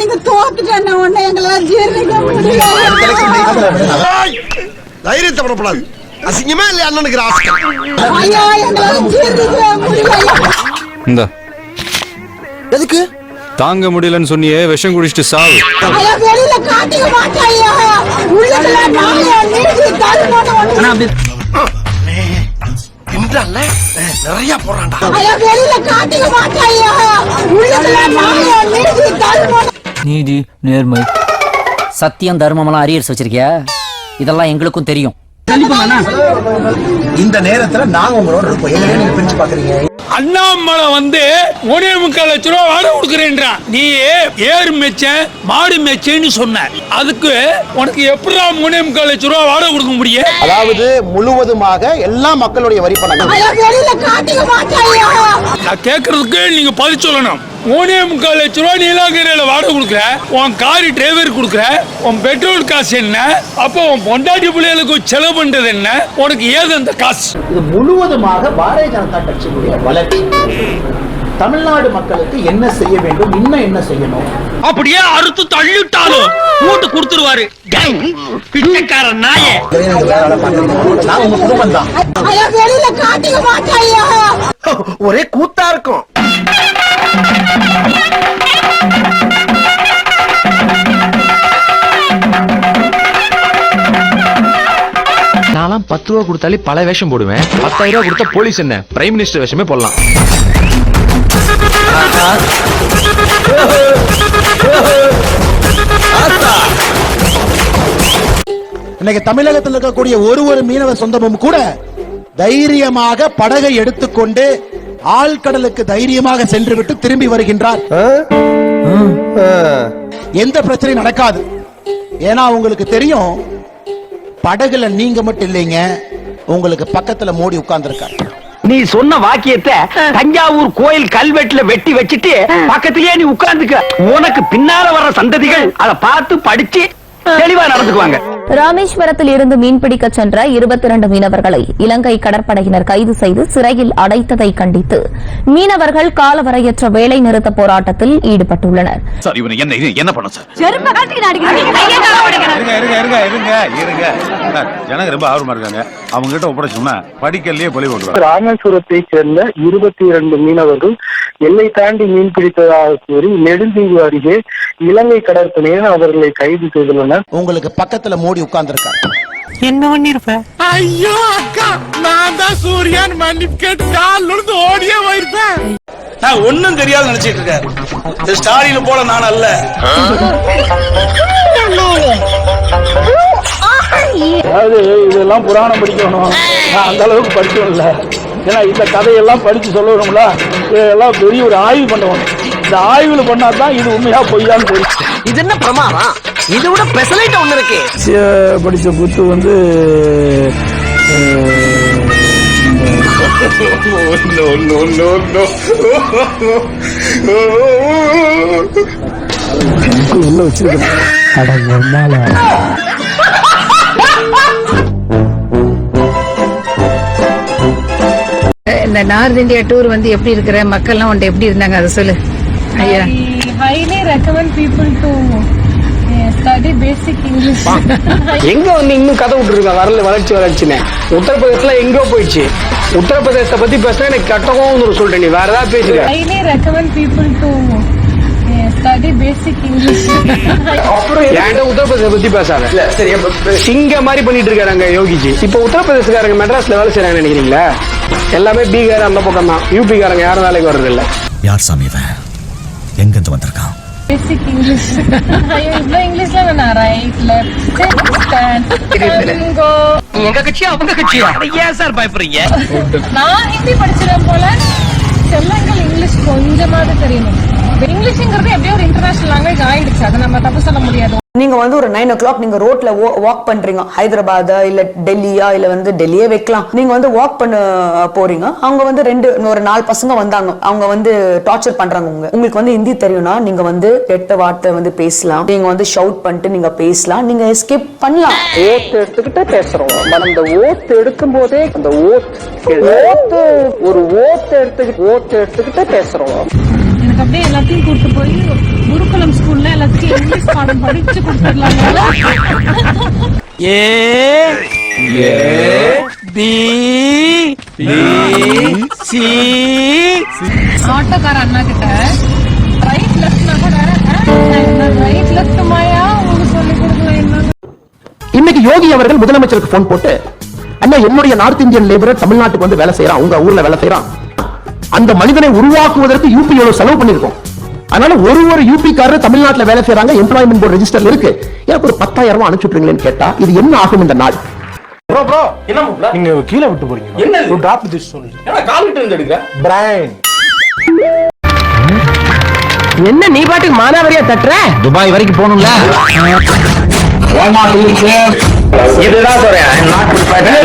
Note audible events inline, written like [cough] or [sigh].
நீங்க தோத்துட்டேன் உடனே எங்களால ஜீரணிக்க முடியல. தைரியத்தை படப்படாது அசிங்கமா இல்லையா அண்ணனுக்கு ராஸ்கல் ஐயா எங்களால ஜீரணிக்க முடியல. இந்த. எதுக்கு? தாங்க முடியலன்னு சொன்னியே விஷம் குடிச்சிட்டு சாவு. நிறைய போறான்டா நீதி நேர்மை. சத்தியம் தர்மமெல்லாம் அரியர்ஸ் வச்சிருக்கியா? இதெல்லாம் எங்களுக்கும் தெரியும். இந்த நேரத்துல நாங்க உங்களோட இருப்போம் நீங்க பிரிச்சு பாக்குறீங்க அண்ணாமலை வந்து ஒரே முக்கால் லட்ச ரூபா வாடகை கொடுக்குறேன்றான் நீ ஏறு மெச்சேன் மாடு மெச்சேன்னு சொன்ன. அதுக்கு உனக்கு எப்படா மூணே முக்கால் லட்ச ரூபா வாடகை கொடுக்க முடியும்? அதாவது முழுவதுமாக எல்லா மக்களுடைய வரி மாட்டாயா? நான் கேட்கறதுக்கு நீங்க பதில் சொல்லணும். மூணே முக்கால் லட்ச ரூபா நீலாங்கரையில வாடகை கொடுக்குற. உன் காரி டிரைவர் கொடுக்குற. உன் பெட்ரோல் காசு என்ன? அப்போ உன் பொண்டாட்டி பிள்ளைகளுக்கு செலவு பண்றது என்ன? உனக்கு ஏது அந்த காசு? இது முழுவதுமாக பாரதிய ஜனதா கட்சியினுடைய வளர்ச்சி. தமிழ்நாடு மக்களுக்கு என்ன செய்ய வேண்டும் இன்னும் என்ன செய்யணும்? அப்படியே அறுத்து தள்ளிட்டாலும் கூட்டு கொடுத்துருவாரு. பிச்சைக்கார நாயே. ஒரே கூத்தா இருக்கும். பத்து ரூபா கொடுத்தாலே பல வேஷம் போடுவேன். பத்தாயிரம் ரூபா கொடுத்தா போலீஸ் என்ன? பிரைம் மினிஸ்டர் வேஷமே போடலாம். இன்னைக்கு தமிழகத்தில் இருக்கக்கூடிய ஒரு ஒரு மீனவர் சொந்தமும் கூட தைரியமாக படகை எடுத்துக்கொண்டு ஆழ்கடலுக்கு தைரியமாக சென்று விட்டு திரும்பி வருகின்றார். எந்த பிரச்சனையும் நடக்காது. ஏன்னா உங்களுக்கு தெரியும் படகுல நீங்க மட்டும் இல்லைங்க உங்களுக்கு பக்கத்துல மோடி உட்கார்ந்துருக்காரு. நீ சொன்ன வாக்கியத்தை தஞ்சாவூர் கோயில் கல்வெட்டுல வெட்டி வச்சிட்டு பக்கத்திலேயே நீ உட்கார்ந்துக்க. உனக்கு பின்னால வர்ற சந்ததிகள் அதை பார்த்து படிச்சு தெளிவா நடந்துக்குவாங்க. ராமேஸ்வரத்தில் இருந்து மீன்பிடிக்க சென்ற இருபத்தி இரண்டு மீனவர்களை இலங்கை கடற்படையினர் கைது செய்து சிறையில் அடைத்ததை கண்டித்து மீனவர்கள் காலவரையற்ற வேலை நிறுத்த போராட்டத்தில் ஈடுபட்டுள்ளனர். சார் இவனை என்ன இது என்ன பண்ண சார்? செருப்ப காட்டிக்கிட்டு அடிக்கிறீங்க. இருங்க இருங்க இருங்க இருங்க இருங்க. சார், ஜனங்க ரொம்ப ஆர்வமா இருக்காங்க. அவங்க கிட்ட ஒப்படைச்சோம்னா படிக்கல்லையே பழி போட்டுருவாங்க ராமேஸ்வரத்தை சேர்ந்த இருபத்தி இரண்டு மீனவர்கள் எல்லை தாண்டி மீன் பிடித்ததாக கூறி நெடுந்தீவு அருகே இலங்கை கடற்படையினர் அவர்களை கைது செய்துள்ளனர். உங்களுக்கு பக்கத்துல மோடி உட்கார்ந்துருக்காரு. ஐயோ அக்கா நான் தான் சூரியன் மன்னிப்பு கேட்டு காலில் இருந்து ஓடியே போயிருப்பேன். நான் ஒண்ணும் தெரியாது நினைச்சிட்டு இருக்கேன். இந்த ஸ்டாலின் போல நான் அல்ல. அதாவது இதெல்லாம் புராணம் படிக்கணும். நான் அந்த அளவுக்கு படிக்கணும் இல்ல. ஏன்னா இந்த கதையெல்லாம் படிச்சு சொல்லணும்ல. இதெல்லாம் பெரிய ஒரு ஆய்வு பண்ணணும். இந்த ஆய்வுல பண்ணா தான் இது உண்மையா பொய்யான்னு தெரியும். இது என்ன பிரமாதம்? இதை விட பெசலைட் ஒண்ணு இருக்கு. படிச்ச புத்து வந்து உள்ள வச்சிருக்கேன். அட இந்த நார்த் இந்தியா டூர் வந்து எப்படி இருக்கிற? மக்கள்லாம் உன்ட்ட எப்படி இருந்தாங்க? அதை சொல்லு. ஐயா. Highly recommend people to basic English. எங்க வந்து இன்னும் கதை விட்டுருக்க? வரல வளர்ச்சி வளர்ச்சின்னு. உத்தரப்பிரதேசல எங்கோ போயிடுச்சு. உத்தரப்பிரதேசத்தை பத்தி பேசினா எனக்கு கட்டவும் ஒரு சொல்றேன் நீ. வேற ஏதாவது பேசுற highly recommend people to study basic English. என்கிட்ட உத்தரப்பிரதேச பத்தி பேசாத? சரி சிங்க மாதிரி பண்ணிட்டு இருக்காரு அங்க யோகிஜி. இப்ப உத்தரப்பிரதேசக்காரங்க மெட்ராஸ்ல வேலை செய்யறாங்க நினைக்கிறீங்களா? எல்லாமே பீகார் அந்த பக்கம் தான் யூபிக்காரங்க யாரும் வேலைக்கு வர்றது இல்ல யார் சாமி இவன்? எங்க இருந்து வந்திருக்கான்? Basic English. [laughs] ஐயோ இவ்ளோ இங்கிலீஷ்ல வேணா ரைட் லெஃப்ட் ஸ்டாண்ட் கோ எங்க கட்சியா அவங்க கட்சியா? ஏன் சார் பயப்படுறீங்க நான் ஹிந்தி படிச்சிருவேன் போல செல்லங்கள் இங்கிலீஷ் கொஞ்சமாவது தெரியணும். இங்கிலீஷ்ங்கிறது எப்படியோ ஒரு இன்டர்நேஷனல் லாங்குவேஜ் ஆயிடுச்சு. அதை நம்ம தப்பு சொல்ல முடியாது. நீங்க வந்து ஒரு நைன் ஓ கிளாக் நீங்க ரோட்ல வாக் பண்றீங்க. ஹைதராபாத் இல்ல டெல்லியா இல்ல வந்து டெல்லியே வைக்கலாம். நீங்க வந்து வாக் பண்ண போறீங்க. அவங்க வந்து ரெண்டு ஒரு நாலு பசங்க வந்தாங்க. அவங்க வந்து டார்ச்சர் பண்றாங்க உங்க உங்களுக்கு வந்து ஹிந்தி தெரியும்னா நீங்க வந்து கெட்ட வார்த்தை வந்து பேசலாம். நீங்க வந்து ஷவுட் பண்ணிட்டு நீங்க பேசலாம். நீங்க எஸ்கேப் பண்ணலாம். ஓத்து எடுத்துக்கிட்டே பேசுறோம். அந்த ஓத்து எடுக்கும் போதே அந்த ஓத்து ஒரு ஓத்து எடுத்துக்கிட்டு ஓத்து எடுத்துக்கிட்டே பேசுறோம். எனக்கு அப்படியே எல்லாத்தையும் கூட்டு போய் குருகுலம் ஸ்கூல்ல எல்லாத்தையும் இங்கிலீஷ் பாடம் படிச்சு கொடுத்துடலாங்க ஏ பி சி ஆட்டோக்கார அண்ணா கிட்ட ரைட் லெஃப்ட்னா கூட ரைட் லெஃப்ட் மாயா உங்களுக்கு சொல்லி கொடுக்கல என்ன இன்னைக்கு யோகி அவர்கள் முதலமைச்சருக்கு போன் போட்டு அண்ணா என்னுடைய நார்த் இந்தியன் லேபரர் தமிழ்நாட்டுக்கு வந்து வேலை செய்யறான் உங்க ஊர்ல வேலை செய்யறான். அந்த மனிதனை உருவாக்குவதற்கு யூபி எவ்வளவு செலவு பண்ணிருக்கோம் அதனால ஒரு ஒரு யூபி காரர் தமிழ்நாட்டுல வேலை செய்யறாங்க எம்ப்ளாய்மெண்ட் போர்டு ரெஜிஸ்டர்ல இருக்கு. எனக்கு ஒரு பத்தாயிரம் ரூபாய் அனுப்பிச்சுட்றீங்களேன்னு கேட்டா இது என்ன ஆகும் இந்த நாள்? ப்ரோ ப்ரோ என்ன நீங்க கீழே விட்டு போறீங்க. என்ன ஒரு டிராப் திஸ் சொல்லி ஏன்னா கால் விட்டு இருந்து எடுக்க பிரைன் என்ன நீ பாட்டுக்கு மானாவரியா தட்டுற? துபாய் வரைக்கும் போகணும்ல. இதுதான் சொல்றேன்